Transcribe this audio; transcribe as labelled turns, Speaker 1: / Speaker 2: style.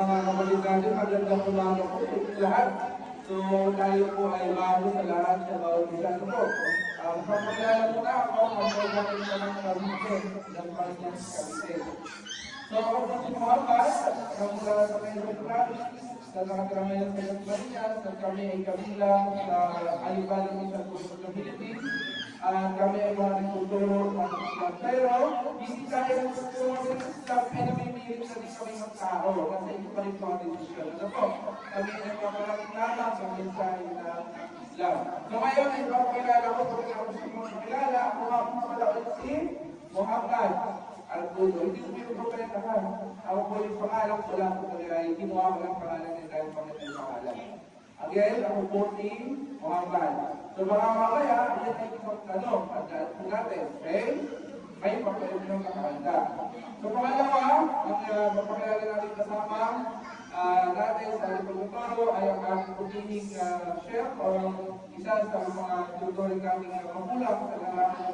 Speaker 1: mga kapatid natin, magandang umaga po inyong lahat. So, tayo po ay bago sa lahat sa bawat isa. Ano po? Um, papakilala mo na ako, ang natin sa mga Cavite, ng Panyang Cavite. So, ako po si Muhammad, ako mula sa Quezon Province, sa nakatira ngayon sa Panyang, at kami ay kabilang sa Alibalo sa Puso ng Philippines. At kami ay mga nagtuturo ng. Pero, hindi tayo nagtuturo ng Islam ay namimilit na di kami magtao. Kasi ito pa rin po ang desisyon. Ano po? Kami ay mapalagin lamang sa mensahe ng Islam. So ngayon ay papakilala ko kung ako sa mga kilala. Ako nga po pala ulit si Muhammad Al-Budo. Hindi ko pinupropeta ka. Ako po yung pangalan ko lang po talaga. Hindi mo ako lang pangalan niya dahil pangit ang pangalan. Again, ako po si Muhammad. So baka mamaya, yan ay isang tanong at dahil natin, okay? May pakialam ng kakanda. So pangalawa, ang uh, mapakilala natin kasama uh, natin sa Lipagutoro ay ang ating pagiging uh, chef o isa sa mga tutoring kaming uh, magulang sa lahat ng